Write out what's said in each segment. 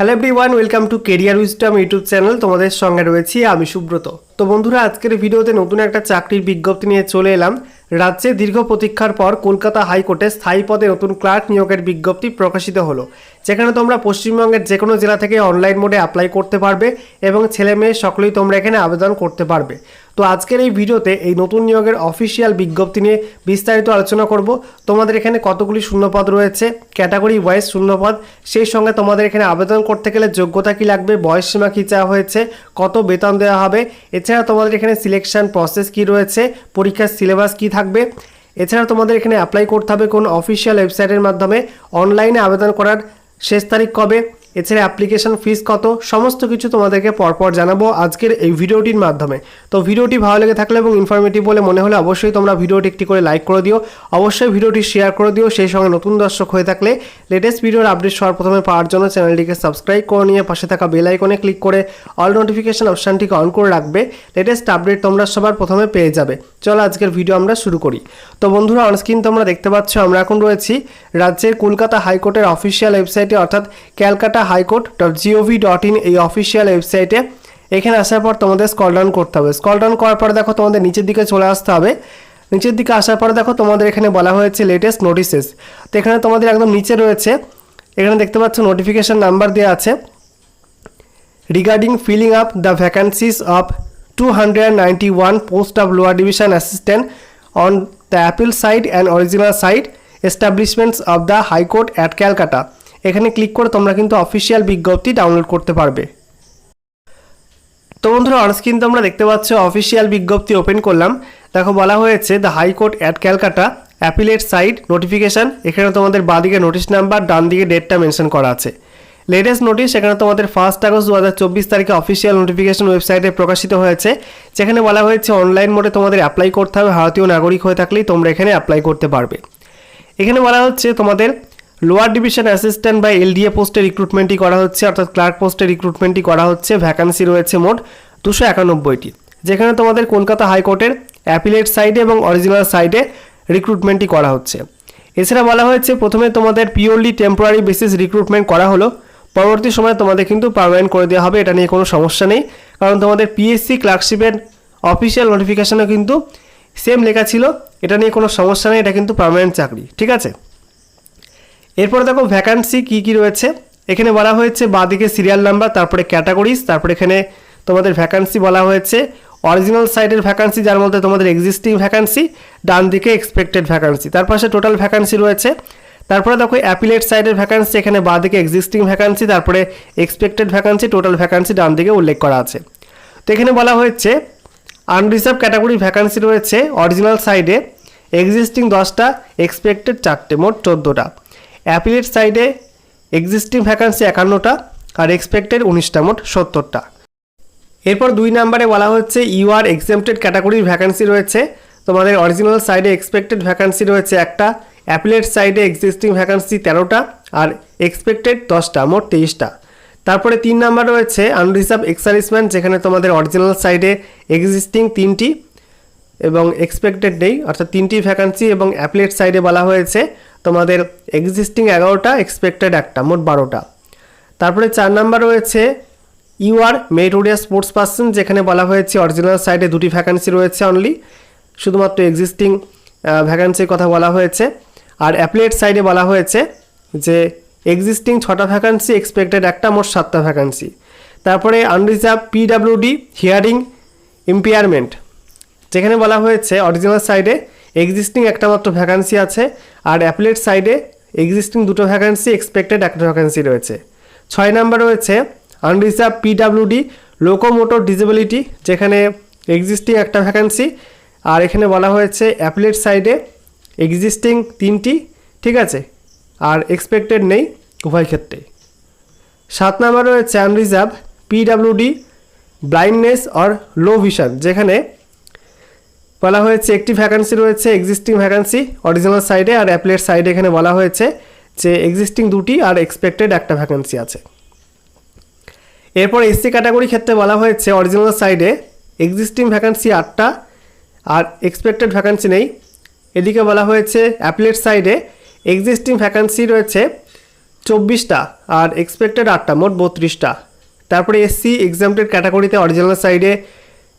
Hello everyone welcome to career wisdom YouTube channel তোমাদের সঙ্গে রয়েছি আমি সুব্রত। তো বন্ধুরা, আজকের ভিডিওতে নতুন একটা চাকরির বিজ্ঞপ্তি নিয়ে চলে এলাম। রাজ্যে দীর্ঘ প্রতীক্ষার পর কলকাতা হাইকোর্টে স্থায়ী পদে নতুন ক্লার্ক নিয়োগের বিজ্ঞপ্তি প্রকাশিত হলো। যেখানে তোমরা পশ্চিমবঙ্গের যে কোনো জেলা থেকে অনলাইন মোডে অ্যাপ্লাই করতে পারবে এবং ছেলে মেয়ে সকলেই তোমরা এখানে আবেদন করতে পারবে। তো আজকের এই ভিডিওতে এই নতুন নিয়োগের অফিসিয়াল বিজ্ঞপ্তি নিয়ে বিস্তারিত আলোচনা করব। তোমাদের এখানে কতগুলি শূন্যপদ রয়েছে? ক্যাটাগরি ওয়াইজ শূন্যপদ। সেই সঙ্গে তোমাদের এখানে আবেদন করতে গেলে যোগ্যতা কি লাগবে? বয়স সীমা কী চাওয়া হয়েছে? কত বেতন দেওয়া হবে? এছাড়া তোমাদের এখানে সিলেকশন প্রসেস কি রয়েছে? পরীক্ষার সিলেবাস কি থাকবে? এছাড়া তোমাদের এখানে অ্যাপ্লাই করতে হবে কোন অফিসিয়াল ওয়েবসাইটের মাধ্যমে। অনলাইনে আবেদন করার শেষ তারিখ কবে? এছাড়া অ্যাপ্লিকেশন ফিস কত, সমস্ত কিছু তোমাদেরকে পরপর জানাব আজকের এই ভিডিওটির মাধ্যমে। তো ভিডিওটি ভালো লেগে থাকলে এবং ইনফরমেটিভ বলে মনে হলে অবশ্যই তোমরা ভিডিওটি একটি করে লাইক করে দিও। অবশ্যই ভিডিওটি শেয়ার করে দিও, সেই সঙ্গে নতুন দর্শক হয়ে থাকলে লেটেস্ট ভিডিওর আপডেট সবার প্রথমে পাওয়ার জন্য চ্যানেলটিকে সাবস্ক্রাইব করে নিয়ে পাশে থাকা বেল আইকনে ক্লিক করে অল নোটিফিকেশন অপশানটিকে অন করে রাখবে। লেটেস্ট আপডেট তোমরা সবার প্রথমে পেয়ে যাবে। চলো আজকের ভিডিও আমরা শুরু করি। তো বন্ধুরা অনস্ক্রিন তোমরা দেখতে পাচ্ছ, আমরা এখন রয়েছি রাজ্যের কলকাতা হাইকোর্টের অফিসিয়াল ওয়েবসাইটে অর্থাৎ Calcutta high court dot gov dot in এই অফিসিয়াল ওয়েবসাইটে এখানে আসার পর তোমাদের স্কল ডাউন করতে হবে। স্কল ডাউন করার পরে দেখো তোমাদের নিচের দিকে চলে আসতে হবে। নিচের দিকে আসার পরে দেখো তোমাদের এখানে বলা হয়েছে লেটেস্ট নোটিসেস তো এখানে তোমাদের একদম নিচে রয়েছে। এখানে দেখতে পাচ্ছ নোটিফিকেশন নাম্বার দেওয়া আছে। regarding filling up the vacancies of 291 post of lower division assistant on the appeal side and original side establishments of the high court at calcutta এখানে ক্লিক করে তোমরা কিন্তু অফিসিয়াল বিজ্ঞপ্তি ডাউনলোড করতে পারবে। তো বন্ধুরা অনস্ক্রিন তোমরা দেখতে পাচ্ছ অফিসিয়াল বিজ্ঞপ্তি ওপেন করলাম। দেখো, বলা হয়েছে the high court at Calcutta appellate side notification এখানে তোমাদের বাঁদিকে নোটিশ নাম্বার ডান দিকে ডেটটা মেনশন করা আছে। লেটেস্ট নোটিশ এখানে তোমাদের ফার্স্ট আগস্ট দু হাজার চব্বিশ তারিখে অফিসিয়াল নোটিফিকেশন ওয়েবসাইটে প্রকাশিত হয়েছে। যেখানে বলা হয়েছে অনলাইন মোডে তোমাদের অ্যাপ্লাই করতে হবে। ভারতীয় নাগরিক হয়ে থাকলেই তোমরা এখানে অ্যাপ্লাই করতে পারবে। এখানে বলা হচ্ছে তোমাদের লোয়ার ডিভিশন অ্যাসিস্ট্যান্ট বা এলডিএ পোস্টে রিক্রুটমেন্টই করা হচ্ছে, অর্থাৎ ক্লার্ক পোস্টে রিক্রুটমেন্টই করা হচ্ছে ভ্যাকান্সি রয়েছে মোট দুশো একানব্বইটি। যেখানে তোমাদের কলকাতা হাইকোর্টের অ্যাপিলেট সাইডে এবং অরিজিনাল সাইডে রিক্রুটমেন্টই করা হচ্ছে। এছাড়া বলা হয়েছে, প্রথমে তোমাদের পিওরলি টেম্পোরারি বেসিস রিক্রুটমেন্ট করা হলো, পরবর্তী সময়ে তোমাদের কিন্তু পারমানেন্ট করে দেওয়া হবে, এটা নিয়ে কোনো সমস্যা নেই। কারণ তোমাদের পিএসসি ক্লার্কশিপের অফিসিয়াল নোটিফিকেশনে কিন্তু সেম লেখা ছিল, এটা নিয়ে কোনো সমস্যা নেই, এটা কিন্তু পার্মানেন্ট চাকরি, ঠিক আছে? এরপর দেখো ভ্যাকান্সি কি কি রয়েছে? এখানে বলা হয়েছে বাঁদিকে সিরিয়াল নাম্বার তারপরে ক্যাটাগরিজ তারপরে এখানে তোমাদের ভ্যাকান্সি বলা হয়েছে। অরিজিনাল সাইডের ভ্যাকান্সি যার মধ্যে তোমাদের এক্সিস্টিং ভ্যাকান্সি ডান দিকে এক্সপেক্টেড ভ্যাকান্সি তার পাশে টোটাল ভ্যাকান্সি রয়েছে। তারপরে দেখো অ্যাপিলেট সাইডের ভ্যাকান্সি এখানে বাঁদিকে এক্সিস্টিং ভ্যাকান্সি তারপরে এক্সপেক্টেড ভ্যাকান্সি টোটাল ভ্যাকান্সি ডান দিকে উল্লেখ করা আছে। তো এখানে বলা হয়েছে আনরিজার্ভ ক্যাটাগরি ভ্যাকান্সি রয়েছে। অরিজিনাল সাইডে এক্সিস্টিং দশটা এক্সপেক্টেড চারটে, মোট চোদ্দোটা। অ্যাপিলেট সাইডে এক্সিস্টিং ভ্যাকান্সি একান্নটা আর এক্সপেক্টেড উনিশটা, মোট সত্তরটা। এরপর দুই নাম্বারে বলা হচ্ছে ইউ আর এক্সেমটেড ক্যাটাগরির ভ্যাকান্সি রয়েছে। তোমাদের অরিজিনাল সাইডে এক্সপেক্টেড ভ্যাকান্সি রয়েছে একটা অ্যাপিলেট সাইডে এক্সিস্টিং ভ্যাকান্সি তেরোটা আর এক্সপেক্টেড দশটা, মোট তেইশটা। তারপরে তিন নাম্বার রয়েছে আনরিজার্ভ এক্সারিসম্যান যেখানে তোমাদের অরিজিনাল সাইডে এক্সিস্টিং তিনটি এবং এক্সপেক্টেড নেই, অর্থাৎ তিনটি ভ্যাকান্সি এবং অ্যাপলেট সাইডে বলা হয়েছে তোমাদের এক্সিস্টিং এগারোটা এক্সপেক্টেড একটা, মোট বারোটা। তারপরে চার নাম্বার রয়েছে ইউআর মেরিটোরিয়া স্পোর্টস পার্সন যেখানে বলা হয়েছে অরিজিনাল সাইডে দুটি ভ্যাকান্সি রয়েছে অনলি শুধুমাত্র এক্সিস্টিং ভ্যাকান্সির কথা বলা হয়েছে। আর অ্যাপলেট সাইডে বলা হয়েছে যে এক্সিস্টিং ছটা ভ্যাকান্সি এক্সপেক্টেড একটা, মোট সাতটা ভ্যাকান্সি তারপরে আনরিজার্ভ পিডাব্লিউডি হিয়ারিং ইম্পেয়ারমেন্ট যেখানে বলা হয়েছে অরিজিনাল সাইডে এক্সিস্টিং একটা মাত্র ভ্যাকান্সি আছে, আর অ্যাপলেট সাইডে এক্সিস্টিং দুটো ভ্যাকান্সি এক্সপেক্টেড একটা ভ্যাকান্সি রয়েছে। ছয় নাম্বার রয়েছে আনরিজার্ভ পিডাব্লিউডি লোকোমোটর ডিজেবিলিটি যেখানে এক্সিস্টিং একটা ভ্যাকান্সি আর এখানে বলা হয়েছে অ্যাপলেট সাইডে এক্সিস্টিং তিনটি, ঠিক আছে? আর এক্সপেক্টেড নেই উভয় ক্ষেত্রে সাত নাম্বার রয়েছে unreserved PWD blindness or low vision যেখানে বলা হয়েছে, একটি ভ্যাকান্সি রয়েছে এক্সিস্টিং ভ্যাকান্সি অরিজিনাল সাইডে আর অ্যাপলেট সাইডে এখানে বলা হয়েছে যে এক্সিস্টিং দুটি আর এক্সপেক্টেড একটা ভ্যাকান্সি আছে। এরপর এসসি ক্যাটাগরি ক্ষেত্রে বলা হয়েছে অরিজিনাল সাইডে এক্সিস্টিং ভ্যাকান্সি আটটা আর এক্সপেক্টেড ভ্যাকান্সি নেই। এদিকে বলা হয়েছে অ্যাপলেট সাইডে এক্সিস্টিং ভ্যাকান্সি রয়েছে চব্বিশটা আর এক্সপেক্টেড আটটা, মোট বত্রিশটা। তারপরে এসসি এক্সামটেড ক্যাটাগরিতে অরিজিনাল সাইডে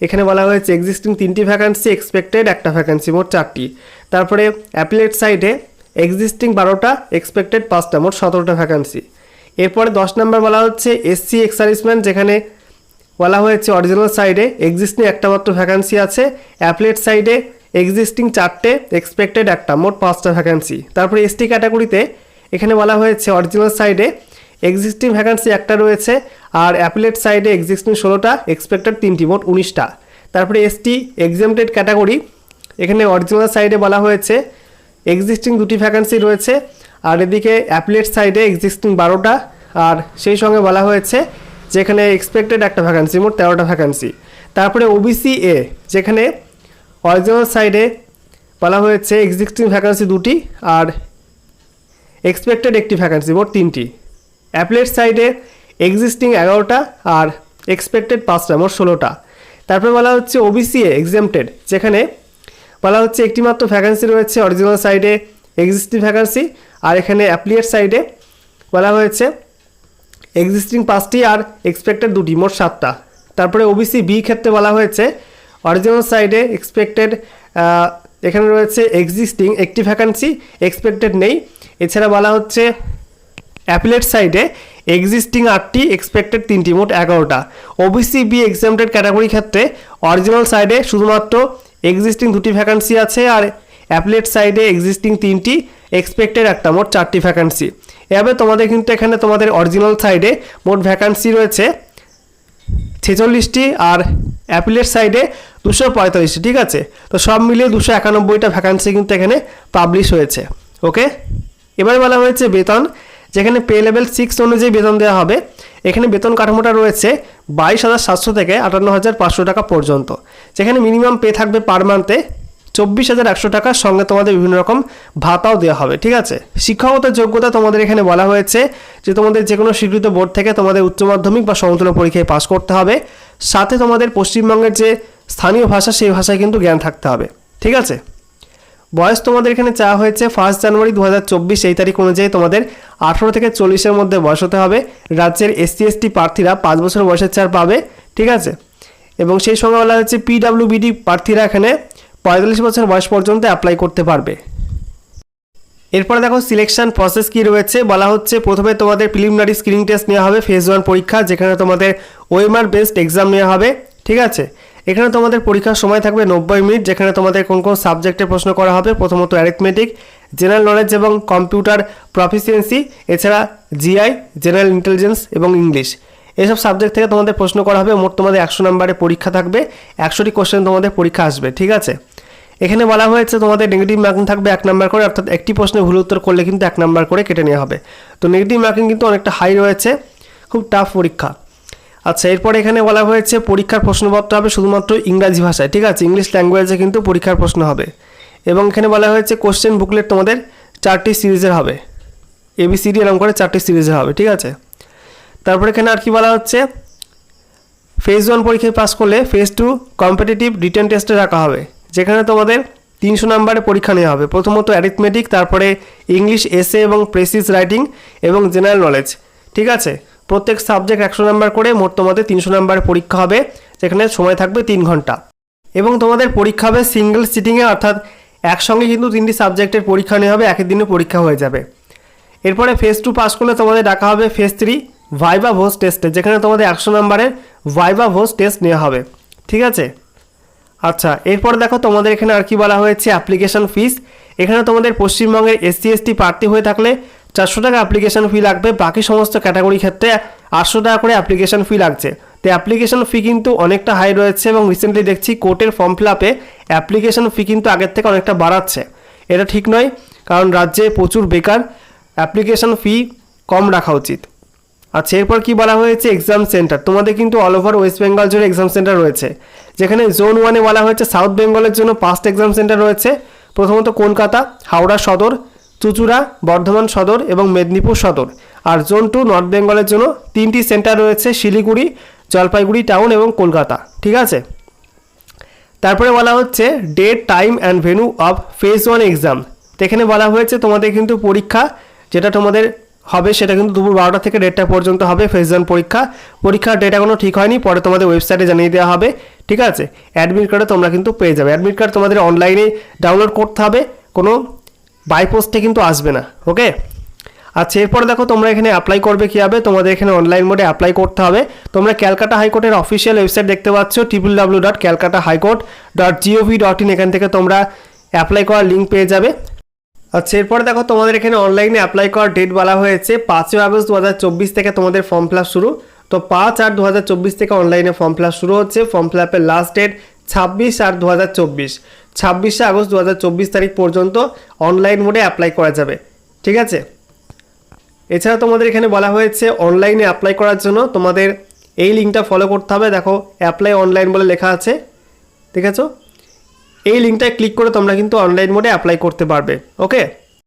এখানে বলা হয়েছে এক্সিস্টিং তিনটি ভ্যাকান্সি এক্সপেক্টেড একটা ভ্যাকান্সি মোট চারটি। তারপরে অ্যাপিলেট সাইডে এক্সিস্টিং বারোটা এক্সপেক্টেড পাঁচটা, মোট সতেরোটা ভ্যাকান্সি এরপরে দশ নম্বর বলা হচ্ছে এসসি এক্স সার্ভিসম্যান যেখানে বলা হয়েছে অরিজিনাল সাইডে এক্সিস্টিং একটা মাত্র ভ্যাকান্সি আছে অ্যাপলেট সাইডে এক্সিস্টিং চারটে এক্সপেক্টেড একটা, মোট পাঁচটা ভ্যাকান্সি তারপরে এসটি ক্যাটাগরিতে এখানে বলা হয়েছে অরিজিনাল সাইডে এক্সিস্টিং ভ্যাকান্সি একটা রয়েছে আর অ্যাপলেট সাইডে এক্সিস্টিং ষোলোটা এক্সপেক্টেড তিনটি, মোট উনিশটা। তারপরে এসটি এক্সামটেড ক্যাটাগরি এখানে অরিজিনাল সাইডে বলা হয়েছে এক্সিস্টিং দুটি ভ্যাকান্সি রয়েছে, আর এদিকে অ্যাপলেট সাইডে এক্সিস্টিং বারোটা, আর সেই সঙ্গে বলা হয়েছে, যেখানে এক্সপেক্টেড একটা ভ্যাকান্সি মোট তেরোটা ভ্যাকান্সি তারপরে ওবিসি এ যেখানে অরিজিনাল সাইডে বলা হয়েছে এক্সিস্টিং ভ্যাকান্সি দুটি, আর এক্সপেক্টেড একটি ভ্যাকান্সি মোট তিনটি। অ্যাপলেট সাইডে এক্সিস্টিং এগারোটা আর এক্সপেক্টেড পাঁচটা, মোট ষোলোটা। তারপরে বলা হচ্ছে ওবিসি এক্সামটেড যেখানে বলা হচ্ছে একটি মাত্র ভ্যাকান্সি রয়েছে অরিজিনাল সাইডে এক্সিস্টিং ভ্যাকান্সি আর এখানে অ্যাপ্লিয়েট সাইডে বলা হয়েছে এক্সিস্টিং পাঁচটি আর এক্সপেক্টেড দুটি, মোট সাতটা। তারপরে ওবিসি বি ক্ষেত্রে বলা হয়েছে অরিজিনাল সাইডে এক্সপেক্টেড এখানে রয়েছে এক্সিস্টিং একটি ভ্যাকান্সি এক্সপেক্টেড নেই। এছাড়া বলা হচ্ছে অ্যাপিলেট সাইডে এক্সিস্টিং আটটি এক্সপেক্টেড তিনটি, মোট এগারোটা। ওবিসি বি এক্সামটেড ক্যাটাগরি ক্ষেত্রে অরিজিনাল সাইডে শুধুমাত্র এক্সিস্টিং দুটি ভ্যাকান্সি আছে আর অ্যাপলেট সাইডে এক্সিস্টিং তিনটি এক্সপেক্টেড একটা, মোট চারটি ভ্যাকান্সি এভাবে তোমাদের কিন্তু এখানে তোমাদের অরিজিনাল সাইডে মোট ভ্যাকান্সি রয়েছে ছেচল্লিশটি আর অ্যাপিলের সাইডে দুশো পঁয়তাল্লিশটি, ঠিক আছে? তো সব মিলিয়ে দুশো একানব্বইটা ভ্যাকান্সি কিন্তু এখানে পাবলিশ হয়েছে ওকে এবারে বলা হয়েছে বেতন। যেখানে পে লেভেল সিক্স অনুযায়ী বেতন দেওয়া হবে। এখানে বেতন কাঠামোটা রয়েছে বাইশ হাজার সাতশো থেকে আটান্ন হাজার পাঁচশো টাকা পর্যন্ত। যেখানে মিনিমাম পে থাকবে পার মান্থে চব্বিশ হাজার একশো টাকার সঙ্গে তোমাদের বিভিন্ন রকম ভাতাও দেওয়া হবে, ঠিক আছে? শিক্ষাগত যোগ্যতা তোমাদের এখানে বলা হয়েছে যে তোমাদের যে কোনো স্বীকৃত বোর্ড থেকে তোমাদের উচ্চ মাধ্যমিক বা সমতুল্য পরীক্ষায় পাস করতে হবে। সাথে তোমাদের পশ্চিমবঙ্গের যে স্থানীয় ভাষা, সেই ভাষায় কিন্তু জ্ঞান থাকতে হবে, ঠিক আছে? বয়স তোমাদের এখানে চাওয়া হয়েছে ফার্স্ট জানুয়ারি দু হাজার চব্বিশ, এই তারিখ অনুযায়ী তোমাদের আঠেরো থেকে চল্লিশের মধ্যে বয়স হতে হবে। রাজ্যের এসসি এসটি প্রার্থীরা পাঁচ বছর বয়সের ছাড় পাবে, ঠিক আছে? এবং সেই সঙ্গে বলা হচ্ছে পিডাব্লিউবিডি প্রার্থীরা এখানে পঁয়তাল্লিশ বছর বয়স পর্যন্ত অ্যাপ্লাই করতে পারবে। এরপরে দেখো সিলেকশন প্রসেস কি রয়েছে। বলা হচ্ছে প্রথমে তোমাদের প্রিলিমিনারি স্ক্রিনিং টেস্ট নেওয়া হবে ফেজ ওয়ান পরীক্ষা, যেখানে তোমাদের ওয়েমার বেসড এক্সাম নেওয়া হবে, ঠিক আছে? এখানে তোমাদের পরীক্ষার সময় থাকবে নব্বই মিনিট, যেখানে তোমাদের কোন কোন সাবজেক্টের প্রশ্ন করা হবে, প্রথমত অ্যারিথমেটিক জেনারেল নলেজ এবং কম্পিউটার প্রফিসিয়েন্সি এছাড়া জিআই জেনারেল ইন্টেলিজেন্স এবং ইংলিশ এসব সাবজেক্ট থেকে তোমাদের প্রশ্ন করা হবে, মোট তোমাদের একশো নম্বরে পরীক্ষা থাকবে, একশোটি কোশ্চেন তোমাদের পরীক্ষা আসবে, ঠিক আছে? এখানে বলা হয়েছে তোমাদের নেগেটিভ মার্কিং থাকবে এক নাম্বার করে, অর্থাৎ একটি প্রশ্নে ভুল উত্তর করলে কিন্তু এক নাম্বার করে কেটে নেওয়া হবে। তো নেগেটিভ মার্কিং কিন্তু অনেকটা হাই রয়েছে, খুব টাফ পরীক্ষা। আচ্ছা এরপর এখানে বলা হয়েছে পরীক্ষার প্রশ্নপত্র হবে শুধুমাত্র ইংরাজি ভাষায়, ঠিক আছে? ইংলিশ ল্যাঙ্গুয়েজে কিন্তু পরীক্ষার প্রশ্ন হবে। এবং এখানে বলা হয়েছে কোশ্চেন বুকলেট তোমাদের চারটি সিরিজের হবে। এবিসিডি এরকম করে চারটি সিরিজের হবে, ঠিক আছে? তারপরে এখানে আর কি বলা হচ্ছে? ফেজ ওয়ান পরীক্ষায় পাস করলে ফেজ টু কম্পিটিটিভ রিটেন টেস্টে রাখা হবে। যেখানে তোমাদের তিনশো নাম্বারে পরীক্ষা নেওয়া হবে। প্রথমত অ্যারিথমেটিক তারপরে ইংলিশ এসে এবং প্রেসিস রাইটিং এবং জেনারেল নলেজ ঠিক আছে? প্রত্যেক সাবজেক্ট একশো নাম্বার করে, মোট তোমাদের তিনশো নাম্বারের পরীক্ষা হবে, যেখানে সময় থাকবে তিন ঘণ্টা। এবং তোমাদের পরীক্ষা হবে সিঙ্গেল সিটিংয়ে অর্থাৎ একসঙ্গে কিন্তু তিনটি সাবজেক্টের পরীক্ষা নেওয়া হবে, একই দিনে পরীক্ষা হয়ে যাবে। এরপরে ফেজ টু পাস করলে তোমাদের ডাকা হবে ফেজ থ্রি ভাইবা ভোজ টেস্টে যেখানে তোমাদের একশো নম্বরের ভাইবা ভোজ টেস্ট নেওয়া হবে। ঠিক আছে? আচ্ছা এরপর দেখো তোমাদের এখানে আর কি বলা হয়েছে অ্যাপ্লিকেশন ফিস এখানে তোমাদের পশ্চিমবঙ্গের এসসি এসটি প্রার্থী হয়ে থাকলে চারশো টাকা অ্যাপ্লিকেশন ফি লাগবে, বাকি সমস্ত ক্যাটাগরি ক্ষেত্রে আটশো টাকা করে অ্যাপ্লিকেশন ফি লাগছে। তো অ্যাপ্লিকেশন ফি কিন্তু অনেকটা হাই রয়েছে এবং রিসেন্টলি দেখছি কোর্টের ফর্ম ফিল আপে অ্যাপ্লিকেশন ফি কিন্তু আগের থেকে অনেকটা বাড়াচ্ছে। এটা ঠিক নয়, কারণ রাজ্যে প্রচুর বেকার অ্যাপ্লিকেশন ফি কম রাখা উচিত। আচ্ছা এরপর কি বলা হয়েছে? এক্সাম সেন্টার তোমাদের কিন্তু অল ওভার ওয়েস্ট বেঙ্গল জুড়ে এক্সাম সেন্টার রয়েছে। যেখানে জোন ওয়ানে বলা হয়েছে সাউথ বেঙ্গলের জন্য পাঁচটা এক্সাম সেন্টার রয়েছে। প্রথমত কলকাতা, হাওড়া সদর চুচুড়া, বর্ধমান সদর এবং মেদিনীপুর সদর। আর জোন টু নর্থ বেঙ্গলের জন্য তিনটি সেন্টার রয়েছে শিলিগুড়ি, জলপাইগুড়ি টাউন এবং কলকাতা, ঠিক আছে? তারপরে বলা হচ্ছে date time and venue of phase one exam. এখানে বলা হয়েছে তোমাদের কিন্তু পরীক্ষা, যেটা তোমাদের হবে সেটা কিন্তু দুপুর বারোটা থেকে দেড়টা পর্যন্ত হবে ফেস ওয়ান পরীক্ষা। পরীক্ষার ডেট এখনও ঠিক হয়নি, পরে তোমাদের ওয়েবসাইটে জানিয়ে দেওয়া হবে, ঠিক আছে? অ্যাডমিট কার্ডে তোমরা কিন্তু পেয়ে যাবে। অ্যাডমিট কার্ড তোমাদের অনলাইনে ডাউনলোড করতে হবে, কোনো বাই পোস্টে কিন্তু আসবে না ওকে আচ্ছা এরপরে দেখো তোমরা এখানে অ্যাপ্লাই করবে কী হবে তোমাদের এখানে অনলাইন মোডে অ্যাপ্লাই করতে হবে। তোমরা ক্যালকাটা হাইকোর্টের অফিসিয়াল ওয়েবসাইট দেখতে পাচ্ছ triple W dot Calcutta high court dot gov dot in এখান থেকে তোমরা অ্যাপ্লাই করার লিঙ্ক পেয়ে যাবে। আচ্ছা এরপরে দেখো তোমাদের এখানে অনলাইনে অ্যাপ্লাই করার ডেট বলা হয়েছে, পাঁচই আগস্ট দু হাজার চব্বিশ থেকে তোমাদের ফর্ম ফিল শুরু। তো পাঁচ আট দু থেকে অনলাইনে ফর্ম ফিল শুরু হচ্ছে। ফর্ম ফিল লাস্ট ডেট ছাব্বিশ আর দু হাজার চব্বিশ। ছাব্বিশে আগস্ট দু হাজার চব্বিশ তারিখ পর্যন্ত অনলাইন মোডে অ্যাপ্লাই করা যাবে। ঠিক আছে? এছাড়া তোমাদের এখানে বলা হয়েছে অনলাইনে অ্যাপ্লাই করার জন্য তোমাদের এই লিঙ্কটা ফলো করতে হবে। দেখো অ্যাপ্লাই অনলাইন বলে লেখা আছে। ঠিক আছে? এই লিঙ্কটায় ক্লিক করে তোমরা কিন্তু অনলাইন মোডে অ্যাপ্লাই করতে পারবে। ওকে